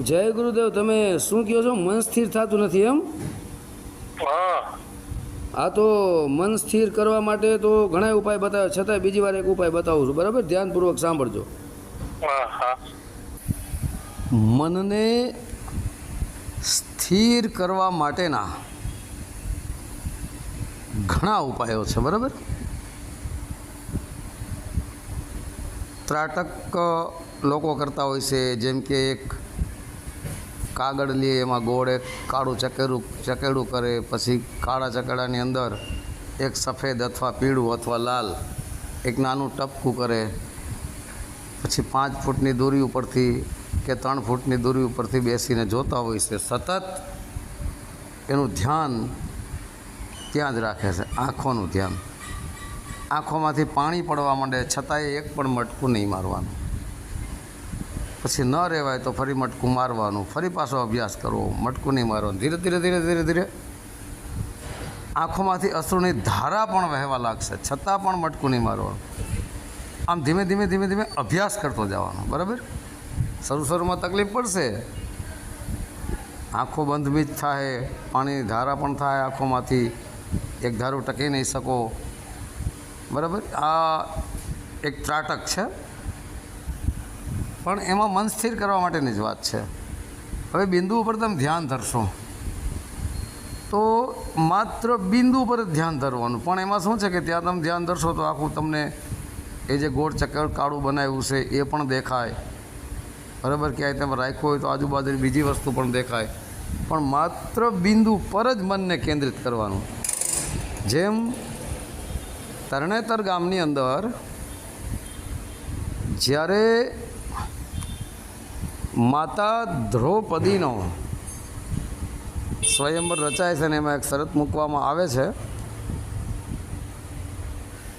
જય ગુરુદેવ તમે શું કહો છો? મન સ્થિર થતું નથી એમ? હા. આ તો મન સ્થિર કરવા માટે તો ઘણા ઉપાય બતાવે છતાંય બીજી વાર એક ઉપાય બતાવું છું. બરાબર? ધ્યાનપૂર્વક સાંભળજો. મનને સ્થિર કરવા માટેના ઘણા ઉપાયો છે બરાબર? ત્રાટક લોકો કરતા હોય છે જેમ કે એક કાગળ લે, એમાં ગોળ એક કાળું ચકેડું ચકેડું કરે, પછી કાળા ચકેડાની અંદર એક સફેદ અથવા પીળું અથવા લાલ એક નાનું ટપકું કરે. પછી પાંચ ફૂટની દૂરી ઉપરથી કે ત્રણ ફૂટની દૂરી ઉપરથી બેસીને જોતા હોય છે. સતત એનું ધ્યાન ત્યાં જ રાખે છે, આંખોનું ધ્યાન. આંખોમાંથી પાણી પડવા માંડે, છતાંય એક પણ મટકું નહીં મારવાનું. પછી ન રહેવાય તો ફરી મટકું મારવાનું. ફરી પાછો અભ્યાસ કરવો. મટકું નહીં મારવાનું. ધીરે ધીરે ધીરે ધીરે ધીરે. આંખોમાંથી અશ્રુની ધારા પણ વહેવા લાગશે. છતાં પણ મટકું નહીં મારવાનું. આમ ધીમે ધીમે ધીમે ધીમે અભ્યાસ કરતો જવાનો. બરાબર? શરૂ, શરૂમાં તકલીફ પડશે. આંખો બંધ બીજ થાય, પાણીની ધારા પણ થાય આંખોમાંથી. એક ધારું ટકી નહીં શકો. બરાબર? આ એક ત્રાટક છે. પણ એમાં મન સ્થિર કરવા માટેની જ વાત છે. હવે બિંદુ ઉપર તમે ધ્યાન ધરશો. તો માત્ર બિંદુ ઉપર જ ધ્યાન ધરવાનું. પણ એમાં શું છે કે ત્યાં તમે ધ્યાન ધરશો તો આખું તમને એ જે ગોળ ચક્કર કાળું બનાવ્યું છે એ પણ દેખાય. બરાબર, ક્યાંય તમે રાખ્યું હોય તો આજુબાજુની બીજી વસ્તુ પણ દેખાય. પણ માત્ર બિંદુ પર જ મનને કેન્દ્રિત કરવાનું. જેમ તરણેતર ગામની અંદર જ્યારે માતા દ્રૌપદીનો સ્વયંવર રચાય છે અને એમાં એક શરત મૂકવામાં આવે છે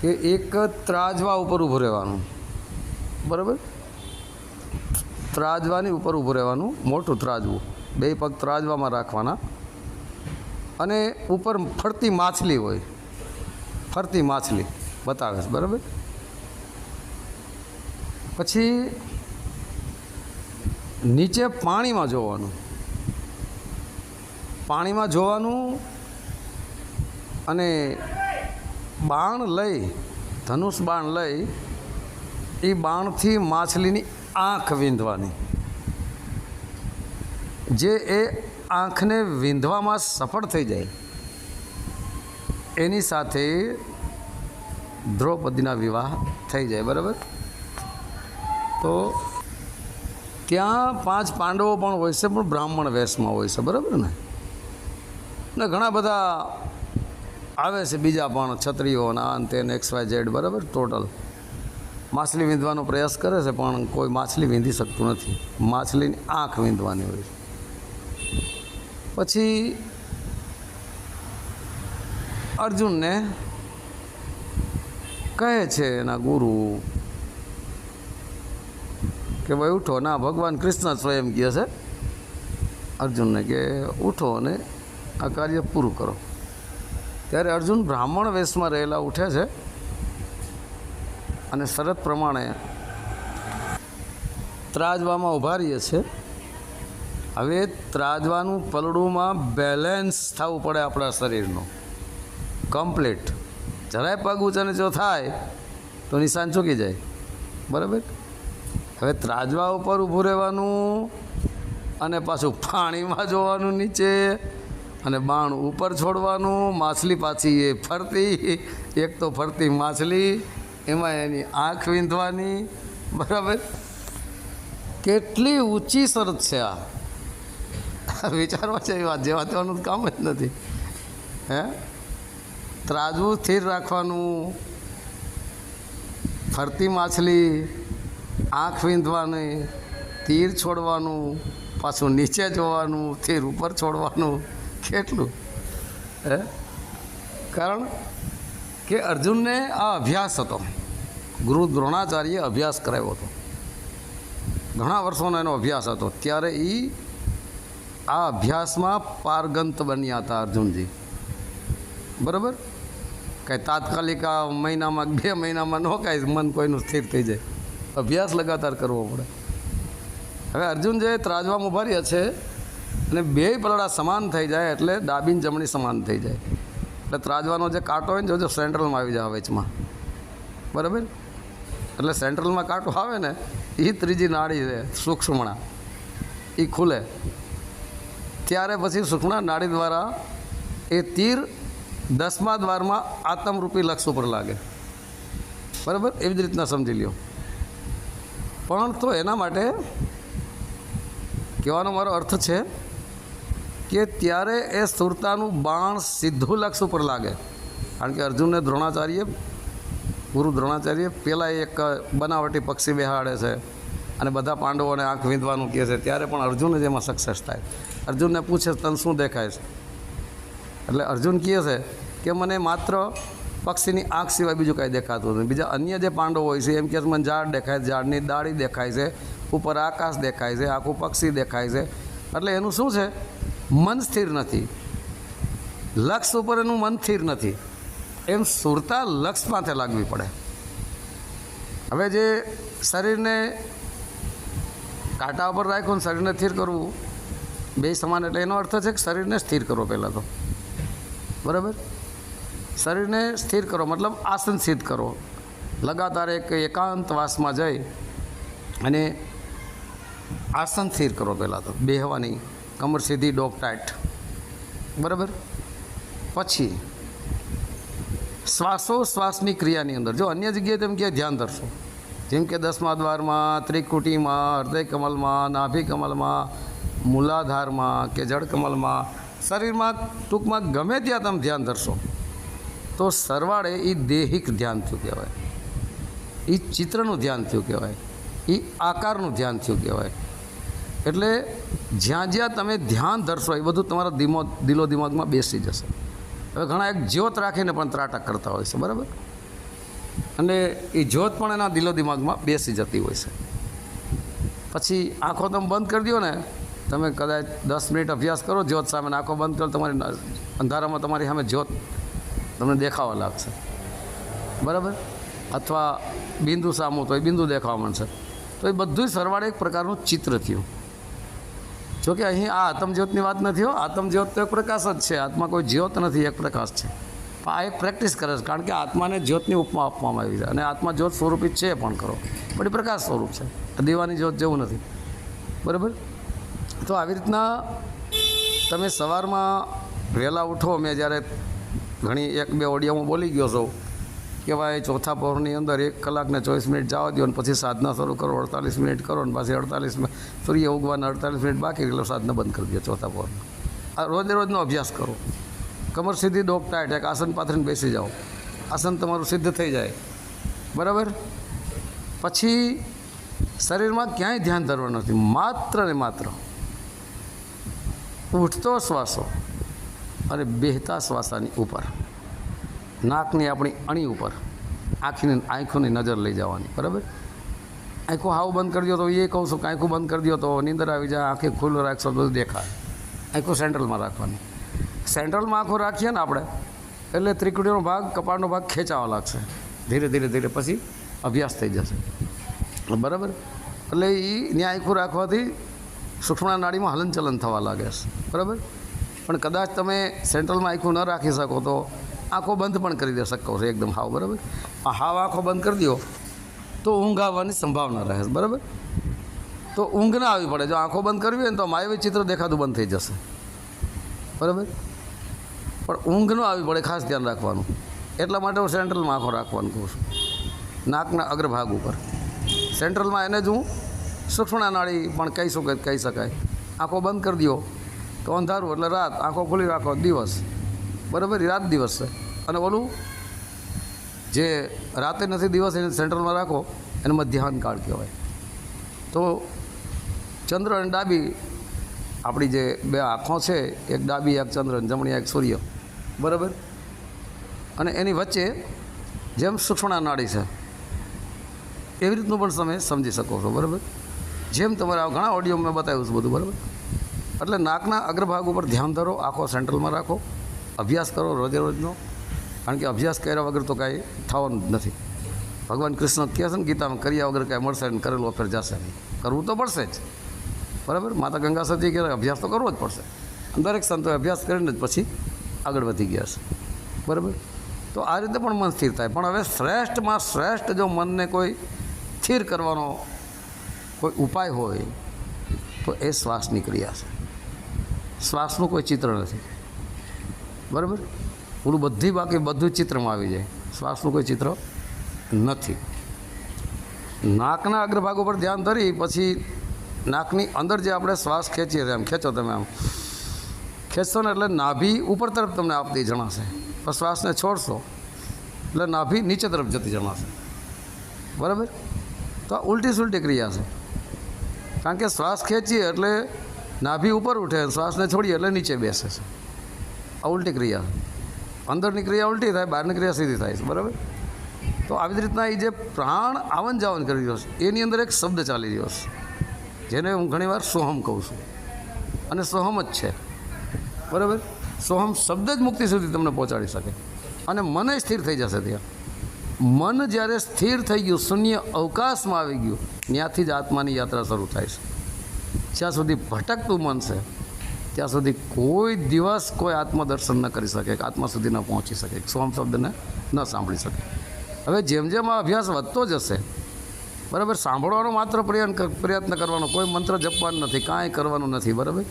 કે એક ત્રાજવા ઉપર ઊભું રહેવાનું. બરાબર? ત્રાજવાની ઉપર ઊભું રહેવાનું, મોટું ત્રાજવું. બે પગ ત્રાજવામાં રાખવાના. અને ઉપર ફરતી માછલી હોય. ફરતી માછલી. બતાવે છે, બરાબર? પછી નીચે પાણીમાં જોવાનું. પાણીમાં જોવાનું અને બાણ લઈ, ધનુષ બાણ લઈ, એ બાણથી માછલીની આંખ વીંધવાની. જે એ આંખને વીંધવામાં સફળ થઈ જાય, એની સાથે દ્રૌપદીના વિવાહ થઈ જાય, બરાબર? તો ત્યાં પાંચ પાંડવો પણ હોય છે, પણ બ્રાહ્મણ વેશમાં હોય છે, બરાબર ને? ને ઘણા બધા આવે છે, બીજા પણ છત્રીઓના અને આ ને તે ને એક્સ વાય ઝેડ, બરાબર? ટોટલ માછલી વીંધવાનો પ્રયાસ કરે છે, પણ કોઈ માછલી વીંધી શકતું નથી. માછલીની આંખ વીંધવાની હોય છે. પછી અર્જુનને કહે છે એના ગુરુ કે ભાઈ ઉઠો. ના, ભગવાન કૃષ્ણ સ્વયં કહે છે, અર્જુનને કે ઉઠો અને આ કાર્ય પૂરું કરો. ત્યારે અર્જુન બ્રાહ્મણ વેશમાં રહેલા ઉઠે છે અને શરત પ્રમાણે ત્રાજવામાં ઊભા રહીએ છે. હવે ત્રાજવાનું પલડુંમાં બેલેન્સ થવું પડે આપણા શરીરનું. કમ્પ્લીટ જરાય પગ ઊંચાને જો થાય, તો નિશાન ચૂકી જાય. બરાબર? હવે ત્રાજવા ઉપર ઊભું રહેવાનું અને પાછું પાણીમાં જોવાનું નીચે અને બાણ ઉપર છોડવાનું, માછલી પાછી એ ફરતી, એક તો ફરતી માછલી, એમાં એની આંખ વીંધવાની, બરાબર? કેટલી ઊંચી શરત છે આ. વિચારવા છે એ વાત, જેવા તેવાનું કામ જ નથી. હે? ત્રાજવું સ્થિર રાખવાનું, ફરતી માછલી આંખ વીંધવાની, તીર છોડવાનું, પાછું નીચે જોવાનું, તીર ઉપર છોડવાનું. કેટલું? હે? કારણ કે અર્જુનને આ અભ્યાસ હતો. ગુરુ દ્રોણાચાર્યે અભ્યાસ કરાવ્યો હતો. ઘણા વર્ષોનો એનો અભ્યાસ હતો. ત્યારે એ આ અભ્યાસમાં પારગંત બન્યા હતા અર્જુનજી. બરાબર? કાંઈ તાત્કાલિક આ મહિનામાં, બે મહિનામાં ન કાંઈ મન કોઈનું સ્થિર થઈ જાય. અભ્યાસ લગાતાર કરવો પડે. હવે અર્જુન જે ત્રાજવામાં ઊભા રહ્યા છે અને બે પલડા સમાન થઈ જાય એટલે ડાબી જમણી સમાન થઈ જાય. એટલે ત્રાજવાનો જે કાંટો હોય ને જોજો સેન્ટ્રલમાં આવી જાય વેચમાં બરાબર? એટલે સેન્ટ્રલમાં કાંટો આવે ને એ ત્રીજી નાડી છે, સૂક્ષ્મણા. એ ખુલે. ત્યારે પછી સૂક્ષ્મણા નાડી દ્વારા એ તીર દસમા દ્વારમાં આતમરૂપી લક્ષ ઉપર લાગે. બરાબર? એવી જ રીતના સમજી લ્યો. પણ તો એના માટે કહેવાનો મારો અર્થ છે કે ત્યારે એ સુરતાનું બાણ સીધું લક્ષ ઉપર લાગે. કારણ કે અર્જુનને દ્રોણાચાર્ય, ગુરુ દ્રોણાચાર્ય પહેલાં એક બનાવટી પક્ષી બેહાડે છે અને બધા પાંડવોને આંખ વીંધવાનું કહે છે. ત્યારે પણ અર્જુન જ એમાં સક્સેસ થાય. અર્જુનને પૂછે, તને શું દેખાય છે? એટલે અર્જુન કહે છે કે, મને માત્ર પક્ષીની આંખ સિવાય બીજું કાંઈ દેખાતું નથી. બીજા અન્ય જે પાંડવો હોય છે, એમ કે મને ઝાડ દેખાય છે ઝાડની ડાળી દેખાય છે, ઉપર આકાશ દેખાય છે, આખું પક્ષી દેખાય છે. એટલે એનું શું છે? મન સ્થિર નથી. લક્ષ ઉપર એનું મન સ્થિર નથી. એમ સુરતા લક્ષ માથે લાગવી પડે. હવે જે શરીરને કાંટા ઉપર રાખ્યું ને શરીરને સ્થિર કરવું, બે સમાન એટલે એનો અર્થ છે કે શરીરને સ્થિર કરો પહેલાં તો. બરાબર? શરીરને સ્થિર કરો, મતલબ આસન સિદ્ધ કરો. લગાતાર એક એકાંત વાસમાં જઈ અને આસન સ્થિર કરો પહેલાં તો. બેહવાની, કમર સીધી ડોક ટાઈટ. બરાબર? પછી શ્વાસો શ્વાસની ક્રિયાની અંદર. જો અન્ય જગ્યાએ તમે કે ધ્યાન ધરશો. જેમ કે દસમા દ્વારમાં, ત્રિકુટીમાં હૃદય કમલમાં નાભી કમલમાં મૂલાધારમાં કે જળકમલમાં. શરીરમાં ટૂંકમાં ગમે ત્યાં તમે ધ્યાન ધરશો. તો સરવાળે એ દૈહિક ધ્યાન થયું કહેવાય. એ ચિત્રનું ધ્યાન થયું કહેવાય. એ આકારનું ધ્યાન થયું કહેવાય. એટલે જ્યાં જ્યાં તમે ધ્યાન ધરશો, એ બધું તમારા દિમો દિલો દિમાગમાં બેસી જશે. હવે ઘણા એક જ્યોત રાખીને પણ ત્રાટક કરતા હોય છે, બરાબર? અને એ જ્યોત પણ એના દિલો દિમાગમાં બેસી જતી હોય છે. પછી આંખો તમે બંધ કરી દો ને, તમે કદાચ દસ મિનિટ અભ્યાસ કરો જ્યોત સામે આંખો બંધ કરો, તમારી અંધારામાં તમારી સામે જ્યોત તમને દેખાવા લાગશે બરાબર? અથવા બિંદુ સામું તો એ બિંદુ દેખાવા માંડશે. તો એ બધું સરવાળે એક પ્રકારનું ચિત્ર થયું. જોકે અહીં આ આત્મજ્યોતની વાત નથી હો. આત્મજ્યોત તો એક પ્રકાશ જ છે. આત્મા કોઈ જ્યોત નથી, એક પ્રકાશ છે. પણ આ એક પ્રેક્ટિસ કરે છે. કારણ કે આત્માને જ્યોતની ઉપમા આપવામાં આવી છે. અને આત્મા જ્યોત સ્વરૂપી છે પણ ખરો. પણ એ પ્રકાશ સ્વરૂપ છે. દીવાની જ્યોત જેવું નથી. બરાબર? તો આવી રીતના તમે સવારમાં વહેલા ઉઠો. મેં જ્યારે ઘણી એક બે ઓડિયામાં બોલી ગયો છું. કે ભાઈ ચોથા પહોરની અંદર એક કલાકને ચોવીસ મિનિટ જવા દો અને પછી સાધના શરૂ કરો, અડતાલીસ મિનિટ કરો અને પાછી અડતાલીસ સૂર્ય ઉગવાના અડતાલીસ મિનિટ બાકી એટલે સાધના બંધ કરી દો ચોથા પહોરના. આ રોજે રોજનો અભ્યાસ કરો. કમર સીધી ડોક ટાઈટ, એક આસન પાથરીને બેસી જાઓ. આસન તમારું સિદ્ધ થઈ જાય. બરાબર? પછી શરીરમાં ક્યાંય ધ્યાન ધરવાનું નથી. માત્ર ને માત્ર ઉઠતો શ્વાસો. અને બેહતા શ્વાસાની ઉપર. નાકની આપણી અણી ઉપર. આંખની આંખોની નજર લઈ જવાની. બરાબર? આંખો હાવ બંધ કરી દો તો એ કહું છું કે આંખો બંધ કરી દો તો નીંદર આવી જાય, આંખે ખુલ્લું રાખશો તો દેખાય. આંખો સેન્ટ્રલમાં રાખવાની. સેન્ટ્રલમાં આંખો રાખીએ ને આપણે, એટલે ત્રિકુટીનો ભાગ, કપાળનો ભાગ ખેંચાવા લાગશે. ધીરે ધીરે ધીરે પછી અભ્યાસ થઈ જશે. બરાબર? એટલે એ ત્યાં આંખું રાખવાથી સૂક્ષ્મણા નાડીમાં હલનચલન થવા લાગે છે. બરાબર? પણ કદાચ તમે સેન્ટ્રલમાં આંખું ન રાખી શકો તો આંખો બંધ પણ કરી દે શકો છો એકદમ હાવ, બરાબર? આ હાવ આંખો બંધ કરી દો તો ઊંઘ આવવાની સંભાવના રહે બરાબર? તો ઊંઘ ના આવી પડે. જો આંખો બંધ કરવી હોય ને તો માયવી ચિત્ર દેખાતું બંધ થઈ જશે. બરાબર? પણ ઊંઘ ન આવી પડે, ખાસ ધ્યાન રાખવાનું. એટલા માટે હું સેન્ટ્રલમાં આંખો રાખવાનું કહું છું. નાકના અગ્રભાગ ઉપર. સેન્ટ્રલમાં એને જ હું સૂક્ષ્મણા નાળી પણ કહી શકે કહી શકાય. આંખો બંધ કરી દો. તો અંધારું એટલે રાત, આંખો ખોલી રાખો, દિવસ. બરાબર રાત દિવસ છે. અને ઓલું, જે રાતે નથી દિવસ, એને સેન્ટ્રલમાં રાખો, એને મધ્યાહન કાળ કહેવાય. તો ચંદ્ર અને ડાબી આપણી જે બે આંખો છે, એક ડાબી, એક ચંદ્ર, અને જમણી, એક સૂર્ય. બરાબર? અને એની વચ્ચે જેમ સૂક્ષ્મણા નાડી છે, એવી રીતનું પણ તમે સમજી શકો છો. બરાબર? જેમ તમારે ઘણા ઓડિયો મેં બતાવ્યું છે બધું. બરાબર? એટલે નાકના અગ્રભાગ ઉપર ધ્યાન ધરો, આખો સેન્ટ્રલમાં રાખો. અભ્યાસ કરો રોજે રોજનો કારણ કે અભ્યાસ કર્યા વગર તો કાંઈ થવાનું જ નથી. ભગવાન કૃષ્ણ કહે છે ને, ગીતામાં કર્યા વગર કાંઈ મળશે ને કરેલો ફેર જશે નહીં. કરવું તો પડશે જ. બરાબર? માતા ગંગા સતી કે અભ્યાસ તો કરવો જ પડશે. દરેક સંતોએ અભ્યાસ કરીને જ પછી આગળ વધી ગયા છે. બરાબર? તો આ રીતે પણ મન સ્થિર થાય. પણ હવે શ્રેષ્ઠમાં શ્રેષ્ઠ જો મનને કોઈ સ્થિર કરવાનો કોઈ ઉપાય હોય, તો એ શ્વાસની ક્રિયા છે શ્વાસનું કોઈ ચિત્ર નથી. બરાબર? પૂરું બધી બાકી બધું ચિત્રમાં આવી જાય. શ્વાસનું કોઈ ચિત્ર નથી. નાકના અગ્રભાગ ઉપર ધ્યાન ધરી પછી નાકની અંદર જે આપણે શ્વાસ ખેંચીએ છીએ, એમ ખેંચો તમે આમ. ખેંચશો ને એટલે નાભી ઉપર તરફ તમને આપતી જણાશે. પણ શ્વાસને છોડશો એટલે નાભી નીચે તરફ જતી જણાશે. બરાબર? તો આ ઉલટી સુલટી ક્રિયા છે. કારણ કે શ્વાસ ખેંચીએ એટલે નાભી ઉપર ઉઠે શ્વાસને છોડીએ એટલે નીચે બેસે છે. આ ઉલટી ક્રિયા. અંદરની ક્રિયા ઉલટી થાય, બહારની ક્રિયા સીધી થાય છે, બરાબર? તો આવી જ રીતના એ જે પ્રાણ આવન જાવન કરી રહ્યો છે, એની અંદર એક શબ્દ ચાલી રહ્યો છે, જેને હું ઘણીવાર સોહમ કહું છું. અને સોહમ જ છે, બરાબર? સોહમ શબ્દ જ મુક્તિ સુધી તમને પહોંચાડી શકે. અને મને સ્થિર થઈ જશે ત્યાં. મન જ્યારે સ્થિર થઈ ગયું, શૂન્ય અવકાશમાં આવી ગયું, ત્યાંથી જ આત્માની યાત્રા શરૂ થાય છે. જ્યાં સુધી ભટકતું મન છે, ત્યાં સુધી કોઈ દિવસ કોઈ આત્મદર્શન ન કરી શકે આત્મા સુધી ન પહોંચી શકે સોમ શબ્દને ન સાંભળી શકે. હવે જેમ જેમ આ અભ્યાસ વધતો જશે, બરાબર, સાંભળવાનો માત્ર પ્રયત્ન કરવાનો, કોઈ મંત્ર જપવાનું નથી, કાંઈ કરવાનું નથી, બરાબર?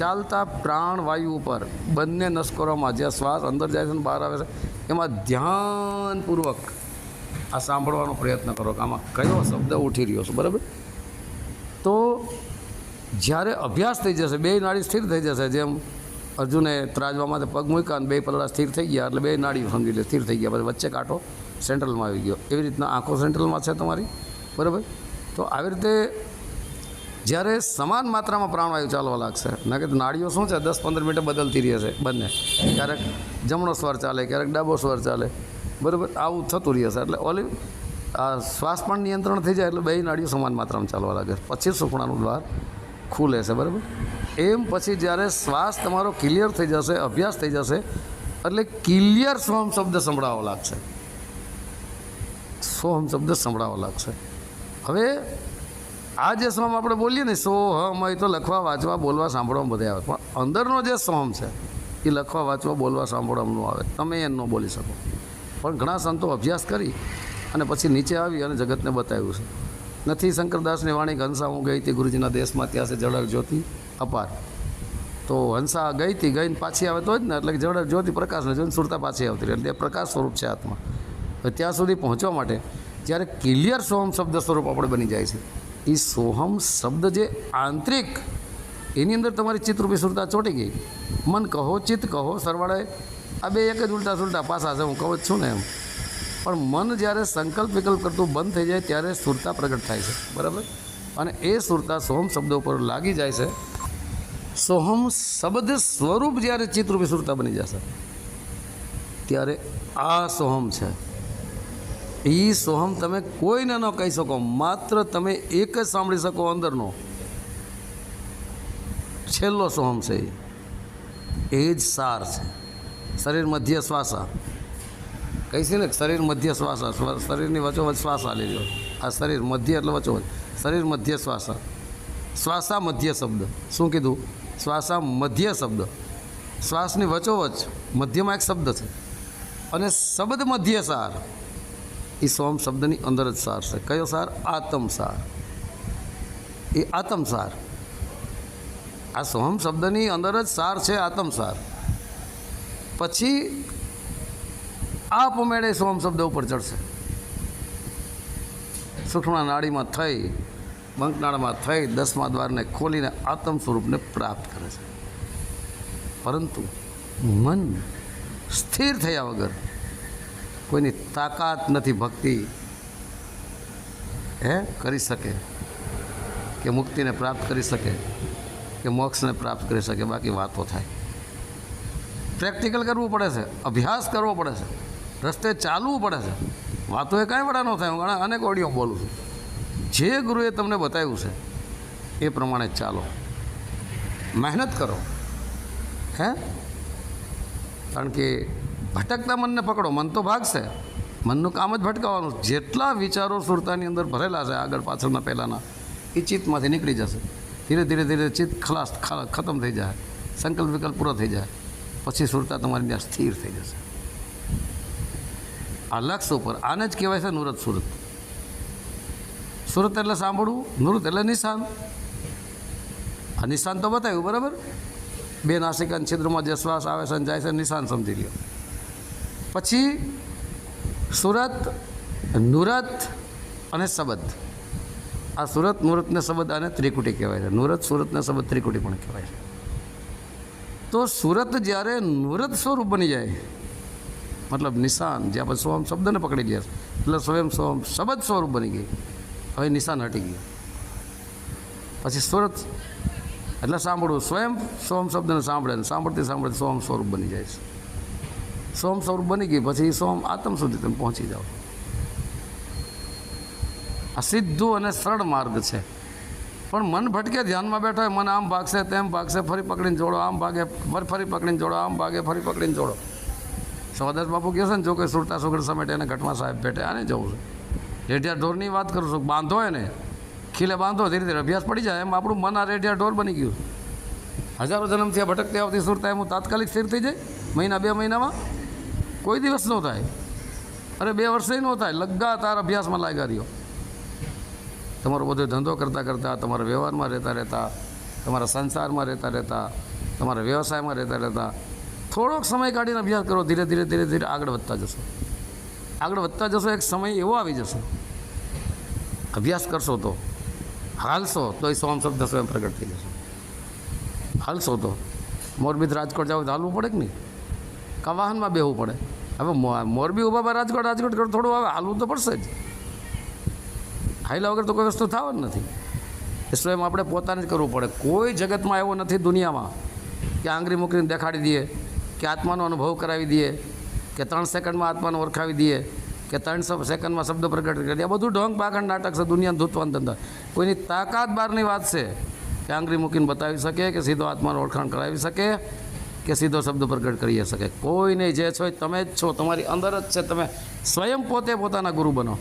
ચાલતા પ્રાણ વાયુ ઉપર બંને નસ્કરોમાં જ્યાં શ્વાસ અંદર જાય છે અને બહાર આવે છે, એમાં ધ્યાનપૂર્વક આ સાંભળવાનો પ્રયત્ન કરો, કે આમાં કયો શબ્દ ઉઠી રહ્યો છે, બરાબર? તો જ્યારે અભ્યાસ થઈ જશે, બે નાડી સ્થિર થઈ જશે, જેમ અર્જુને ત્રાજવામાં પગ મૂક્યા અને બે પલડા સ્થિર થઈ ગયા, એટલે બે નાળી સમજી લે, સ્થિર થઈ ગયા, પછી વચ્ચે કાંટો સેન્ટ્રલમાં આવી ગયો. એવી રીતના આંખો સેન્ટ્રલમાં છે તમારી? બરાબર? તો આવી રીતે જ્યારે સમાન માત્રામાં પ્રાણવાયુ ચાલવા લાગશે, ના કે નાડીઓ શું છે, દસ પંદર મિનિટે બદલતી રહે છે બંને. ક્યારેક જમણો સ્વર ચાલે, ક્યારેક ડાબો સ્વર ચાલે. બરાબર? આવું થતું રહે છે એટલે ઓલી આ શ્વાસ પણ નિયંત્રણ થઈ જાય, એટલે બે નાડીઓ સમાન માત્રામાં ચાલવા લાગે. પછી સુખણાનું દ્વાર ખુલે છે, બરાબર? એમ પછી જ્યારે શ્વાસ તમારો ક્લિયર થઈ જશે, અભ્યાસ થઈ જશે, એટલે ક્લિયર સોહમ શબ્દ સંભળાવો લાગશે. સોહમ શબ્દ સંભળાવવા લાગશે. હવે, આ જે સોહમ આપણે બોલીએ ને, સોહમ, એ તો લખવા, વાંચવા, બોલવા, સાંભળવામાં બધે આવે. પણ અંદરનો જે સોહમ છે, એ લખવા, વાંચવા, બોલવા, સાંભળવાનું આવે. તમે એ ન બોલી શકો. પણ ઘણા સંતો અભ્યાસ કરી અને પછી નીચે આવી અને જગતને બતાવ્યું છે. નથી, શંકરદાસની વાણી હંસા હું ગઈ હતી ગુરુજીના દેશમાં, ત્યાં છે જળક જ્યોતિ અપાર. તો હંસા ગઈ હતી, ગઈને પાછી આવે તો જ ને, એટલે કે જળક જ્યોતિ પ્રકાશને જોઈને સુરતા પાછી આવતી એટલે પ્રકાશ સ્વરૂપ છે આત્મા. ત્યાં સુધી પહોંચવા માટે જ્યારે ક્લિયર સોહમ શબ્દ સ્વરૂપ આપણે બની જાય છે. એ સોહમ શબ્દ જે આંતરિક, એની અંદર તમારી ચિત્તરૂપી સુરતા ચોંટી ગઈ. મન કહો, ચિત્ત કહો, સરવાળે આ બે એક જ ઉલટા સુલટા પાસા છે, હું કહું જ છું ને એમ. પણ મન જ્યારે સંકલ્પ વિકલ્પ કરતું બંધ થઈ જાય ત્યારે સુરતા પ્રગટ થાય છે. બરાબર? અને એ સુરતા સોહમ શબ્દો ઉપર લાગી જાય છે. સોહમ શબ્દ સ્વરૂપ જ્યારે ચિત્રરૂપી સુરતા બની જશે, ત્યારે આ સોહમ છે. એ સોહમ તમે કોઈને ન કહી શકો, માત્ર તમે એક જ સાંભળી શકો અંદરનો. છેલ્લો સોહમ છે એ જ સાર છે. શરીર મધ્ય શ્વાસા. કહી છે ને શરીર મધ્ય શ્વાસ શરીરની વચોવચ શ્વાસ આલી રહ્યો. આ શરીર મધ્ય એટલે વચોવચ શરીર મધ્ય શ્વાસ. શ્વાસા મધ્ય શબ્દ. શું કીધું? શ્વાસા મધ્ય શબ્દ. શ્વાસની વચોવચ મધ્યમાં એક શબ્દ છે. અને શબ્દ મધ્ય સાર. એ સોમ શબ્દની અંદર જ સાર છે. કયો સાર? આત્મ સાર. એ આત્મ સાર. આ સોમ શબ્દની અંદર જ સાર છે આત્મ સાર. પછી આપમેળે સોમ શબ્દ ઉપર ચડશે. સુખણા નાડીમાં થઈ, બંકનાળામાં થઈ, દસમા દ્વારને ખોલીને આત્મ સ્વરૂપને પ્રાપ્ત કરે છે. પરંતુ મન સ્થિર થયા વગર કોઈની તાકાત નથી, ભક્તિ હે, કરી શકે, કે મુક્તિને પ્રાપ્ત કરી શકે, કે મોક્ષને પ્રાપ્ત કરી શકે, બાકી વાતો થાય. પ્રેક્ટિકલ કરવું પડે છે, અભ્યાસ કરવો પડે છે. રસ્તે ચાલવું પડે છે. વાતો એ કાંઈ વડા ન થાય, હું ઘણા અનેક ઓડિયો બોલું છું. જે ગુરુએ તમને બતાવ્યું છે, એ પ્રમાણે ચાલો. મહેનત કરો. હે? કારણ કે ભટકતા મનને પકડો, મન તો ભાગશે. મનનું કામ જ ભટકાવવાનું જેટલા વિચારો સુરતાની અંદર ભરેલા છે, આગળ પાછળના પહેલાંના, એ ચિત્તમાંથી નીકળી જશે. ધીરે ધીરે ધીરે ચિત્ત ખલાસ ખતમ થઈ જાય. સંકલ્પ વિકલ્પ પૂરો થઈ જાય. પછી સુરતા તમારી ત્યાં સ્થિર થઈ જશે. આ લક્ષ ઉપર. આને જ કહેવાય છે નુરત સુરત. સુરત એટલે સાંભળવું, નુરત એટલે નિશાન. આ નિશાન તો બતાવ્યું, બરાબર? બે નાસિકા છિદ્રમાં જે શ્વાસ આવે છે જાય છે, નિશાન સમજી લ્યો. પછી સુરત, નુરત અને સબદ આ સુરત નુરતને ને શબદ આને ત્રિકુટી કહેવાય છે. નુરત સુરતને સબદ ત્રિકુટી પણ કહેવાય છે. તો સુરત જ્યારે નુરત સ્વરૂપ બની જાય મતલબ નિશાન જ્યાં પછી સોમ શબ્દને પકડી ગયા એટલે સ્વયં સોમ શબ્દ સ્વરૂપ બની ગઈ હવે નિશાન હટી ગયું. પછી સુરત, એટલે સાંભળવું, સ્વયં સોમ શબ્દને સાંભળે ને સાંભળતી સાંભળતી સોમ સ્વરૂપ બની જાય છે. સોમ સ્વરૂપ બની ગઈ, પછી સોમ આત્મ સુધી તમે પહોંચી જાઓ. આ સીધું અને સરળ માર્ગ છે. પણ મન ભટકે, ધ્યાનમાં બેઠો હોય, મન આમ ભાગશે, તેમ ભાગશે, ફરી પકડીને જોડો, આમ ભાગે ફરી ફરી પકડીને જોડો, આમ ભાગે, ફરી પકડીને જોડો. સવાદાસ બાપુ કહે છે ને, જો કે સુરતા સુગર સમેટ એને ઘટમાં સાહેબ ભેટે, આને જવું છે. રેઢિયા ઢોરની વાત કરું છું, બાંધો એને. ખીલે બાંધો, ધીરે ધીરે અભ્યાસ પડી જાય. એમ આપણું મન આ રેઢિયા ઢોર બની ગયું હજારો જન્મથી આ ભટકતી આવતી સુરતા એમ તાત્કાલિક સ્થિર થઈ જાય. મહિના, બે મહિનામાં કોઈ દિવસ ન થાય. અરે બે વર્ષે ન થાય, લગાતાર અભ્યાસમાં લાગ્યા રહ્યો. તમારો બધો ધંધો કરતાં કરતાં, તમારા વ્યવહારમાં રહેતા રહેતા, તમારા સંસારમાં રહેતા રહેતા, તમારા વ્યવસાયમાં રહેતા રહેતા થોડોક સમય કાઢીને અભ્યાસ કરો, ધીરે ધીરે ધીરે ધીરે આગળ વધતા જશો. આગળ વધતા જશો, એક સમય એવો આવી જશે. અભ્યાસ કરશો તો, હાલશો, તો એ સોમ શબ્દ સ્વયં પ્રગટ થઈ જશે. હાલશો તો મોરબી રાજકોટ જાવ તો હાલવું પડે કે નહીં? કા વાહનમાં બેહવું પડે. હવે મોરબી ઊભા રાજકોટ રાજકોટ કરો થોડું હવે હાલવું તો પડશે જ. હાઈલા વગર તો કોઈ વસ્તુ થવા જ નથી. એ સ્વયં આપણે પોતાને જ કરવું પડે. કોઈ જગતમાં એવો નથી દુનિયામાં કે આંગળી મૂકીને દેખાડી દઈએ. કે આત્માનો અનુભવ કરાવી દઈએ, કે ત્રણ સેકન્ડમાં આત્માને ઓળખાવી દઈએ, કે ત્રણસો સેકન્ડમાં શબ્દ પ્રગટ કરી દે આ બધું ઢોંગ પાખંડ નાટક છે દુનિયાને ધૂતવાન ધંધા. કોઈની તાકાત બહારની વાત છે કે આંગળી મૂકીને બતાવી શકે, કે સીધો આત્માનું ઓળખાણ કરાવી શકે, કે સીધો શબ્દ પ્રગટ કરી શકે. કોઈ નહીં જે છો તમે જ છો, તમારી અંદર જ છે, તમે સ્વયં પોતે પોતાના ગુરુ બનો.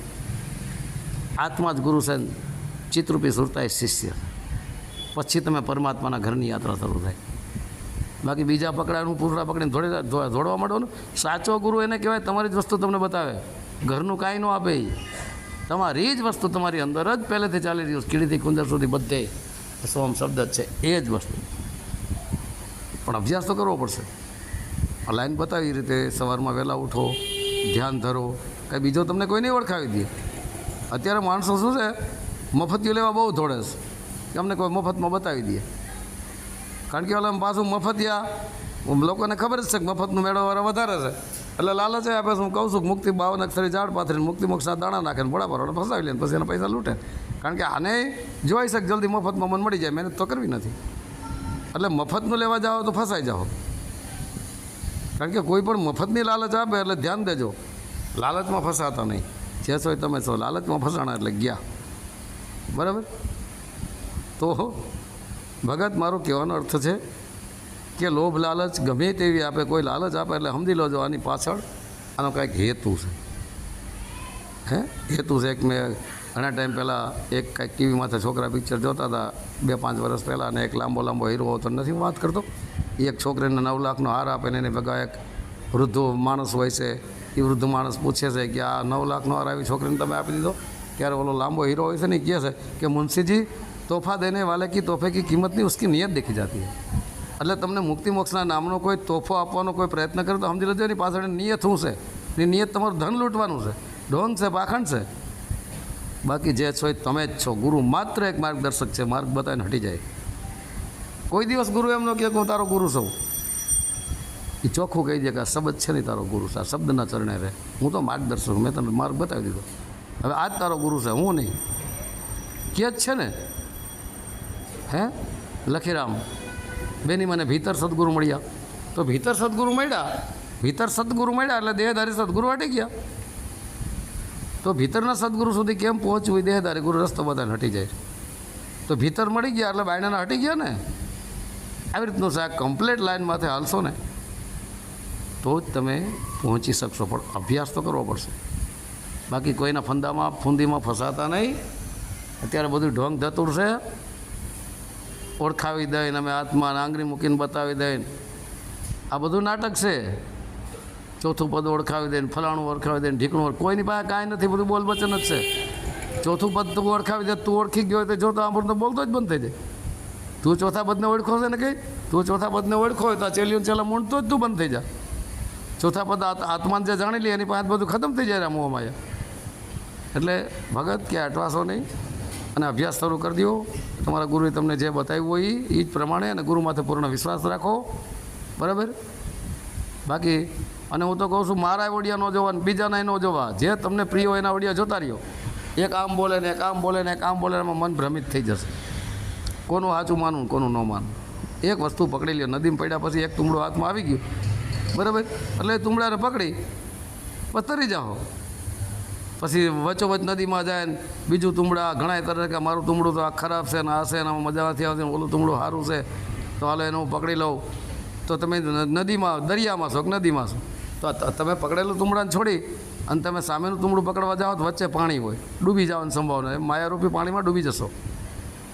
આત્મા જ ગુરુ છે ચિત્રરૂપી સુરતા શિષ્ય. પછી તમે પરમાત્માના ઘરની યાત્રા શરૂ થાય. બાકી બીજા પકડાનું પૂરા પકડીને ધોડે દોડવા માંડો ને? સાચો ગુરુ એને કહેવાય, તમારી જ વસ્તુ તમને બતાવે. ઘરનું કાંઈ ન આપે તમારી જ વસ્તુ તમારી અંદર જ પહેલેથી ચાલી રહ્યું કીડીથી કુંદર સુધી બધે. સોમ શબ્દ છે, એ જ વસ્તુ. પણ અભ્યાસ તો કરવો પડશે. લાઈન બતાવી રીતે સવારમાં વહેલા ઉઠો, ધ્યાન ધરો. કાંઈ બીજો તમને કોઈ નહીં ઓળખાવી દે. અત્યારે માણસો શું છે મફતિયું લેવા બહુ ધોડે છે. અમને કોઈ મફતમાં બતાવી દે. કારણ કે ઓલા પાછું મફતિયા લોકોને ખબર જ છે કે મફતનું મેળવવાળા વધારે છે. એટલે લાલચ આપે છે હું કહું છું મુક્તિ બાવન અક્ષરે ઝાડ પાથરીને મુક્તિ મોક્ષના દાણા નાખીને બોડા પર ફસાવી લે પછી એના પૈસા લૂંટે. કારણ કે આને જોઈ શકે જલ્દી મફતમાં મન મળી જાય, મહેનત તો કરવી નથી. એટલે મફતનું લેવા જાઓ તો ફસાઈ જાઓ. કારણ કે કોઈ પણ મફતની લાલચ આપે એટલે ધ્યાન દેજો. લાલચમાં ફસાતા નહીં. જે છો તમે છો, લાલચમાં ફસાણા એટલે ગયા. બરાબર? તો ભગત, મારો કહેવાનો અર્થ છે કે લોભ લાલચ ગમે તેવી આપે, કોઈ લાલચ આપે એટલે સમજી લો જો પાછળ આનો કાંઈક હેતુ છે. હે? હેતુ છે એક મેં ઘણા ટાઈમ પહેલાં એક કાંઈક ટીવીમાંથી છોકરા પિક્ચર જોતા હતા. બે પાંચ વર્ષ પહેલાં અને એક લાંબો લાંબો હીરો હતો નથી વાત કરતો. એ એક છોકરીને નવ લાખનો હાર આપે ને એને ભેગા એક વૃદ્ધ માણસ હોય છે. એ વૃદ્ધ માણસ પૂછે છે કે આ નવ લાખનો હાર આવી છોકરીને તમે આપી દીધો? ત્યારે ઓલો લાંબો હીરો હોય છે ને એ કહે છે કે મુંશીજી તોહફા દેને વાલે કી તોહફે કી કિંમત નહીં ઉસકી નિયત દેખી જાતી એટલે તમને મુક્તિ મોક્ષના નામનો કોઈ તોહફો આપવાનો કોઈ પ્રયત્ન કરે તો સમજી લેજો એની પાછળ નિયત શું છે એની નિયત તમારું ધન લૂંટવાનું છે ઢોંગ છે પાખંડ છે બાકી જે છો એ તમે જ છો ગુરુ માત્ર એક માર્ગદર્શક છે માર્ગ બતાવીને હટી જાય કોઈ દિવસ ગુરુ એમ ન કહે કે હું તારો ગુરુ છું એ ચોખ્ખું કહી દે કે આ શબ્દ છે નહીં તારો ગુરુ છે આ શબ્દના ચરણે રહે હું તો માર્ગદર્શક મેં તને માર્ગ બતાવી દીધો હવે આ જ તારો ગુરુ છે, હું નહીં। કે જ છે ને? હે? લખીરામ, બેની મને ભીતર સદગુરુ મળ્યા. તો ભીતર સદગુરુ મળ્યા? ભીતર સદગુરુ મળ્યા એટલે દેહધારી સદગુરુ હટી ગયા. તો ભીતરના સદગુરુ સુધી કેમ પહોંચવું? દેહધારી ગુરુ રસ્તો બધાને હટી જાય. તો ભીતર મળી ગયા એટલે બાયણાના હટી ગયા ને? આવી રીતનું સાહેબ કમ્પ્લેટ લાઇનમાંથી હાલશો ને, તો જ તમે પહોંચી શકશો. પણ અભ્યાસ તો કરવો પડશે. બાકી કોઈના ફંદામાં, ફૂંદીમાં ફસાતા નહીં. અત્યારે બધું ઢોંગ ધતુર છે. ઓળખાવી દઈને અમે હાથમાં આંગળી મૂકીને બતાવી દઈને. આ બધું નાટક છે. ચોથું પદ ઓળખાવી દઈને, ફલાણું ઓળખાવી દઈને, ઢીકણું કોઈની પાસે કાંઈ નથી, બધું બોલ વચન જ છે. ચોથું પદ તું ઓળખાવી દે, તું ઓળખી ગયો તો જો તો આંભળ તો બોલતો જ બંધ થઈ જાય. તું ચોથા પદને ઓળખો છે ને કંઈ તું ચોથા પદને ઓળખો હોય તો આ ચેલીઓ ચેલા મૂંઢતો જ તું બંધ થઈ જા ચોથા પદ આત- આત્માને જે જાણી લે, એની પાસે બધું ખતમ થઈ જાય મોહ માયા એટલે ભગત કે અટવાશો નહીં? અને અભ્યાસ શરૂ કરી દો. તમારા ગુરુએ તમને જે બતાવ્યું હોય એ જ પ્રમાણે અને ગુરુ માથે પૂર્ણ વિશ્વાસ રાખો. બરાબર? બાકી, અને હું તો કહું છું, મારા ઓડિયા ન જોવા બીજાના ન જોવા. જે તમને પ્રિય હોય એના ઓડિયા જોતા રહ્યો. એક આમ બોલે ને એક આમ બોલે ને એક આમ બોલે એમાં મન ભ્રમિત થઈ જશે. કોનું સાચું માનવું કોનું ન માનવું? એક વસ્તુ પકડી લ્યો. નદીમાં પડ્યા પછી એક તુમડો હાથમાં આવી ગયું. બરાબર? એટલે તુમડાને પકડી. પછી તરી જાઓ. પછી વચ્ચોવચ નદીમાં જાય ને બીજું તુમડા ઘણા કરે કે મારું તુમડું તો આ ખરાબ છે ને આ છે ને મજા નથી આવતી ઓલું તુમડું સારું છે. તો હાલો એને હું પકડી લઉં. તો તમે નદીમાં, દરિયામાં છો કે નદીમાં છો? તો તમે પકડેલું તુમડાને છોડી અને તમે સામેનું તુમડું પકડવા જાઓ તો વચ્ચે પાણી હોય. ડૂબી જવાની સંભાવના માયારૂપી પાણીમાં ડૂબી જશો.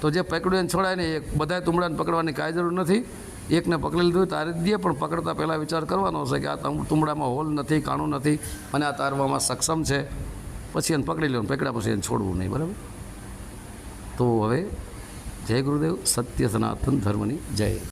તો જે પકડ્યું એને છોડાય ને એક બધાય તુમડાને પકડવાની કાંઈ જરૂર નથી. એકને પકડી લીધું તારે દે, પણ પકડતા પહેલાં વિચાર કરવાનો છે કે આ તમ- તુમડામાં હોલ નથી, કાણું નથી અને આ તારવામાં સક્ષમ છે. પછી એને પકડી લેવાનું પકડ્યા પછી એને છોડવું નહીં, બરાબર? તો હવે જય ગુરુદેવ, સત્ય સનાતન ધર્મની જય.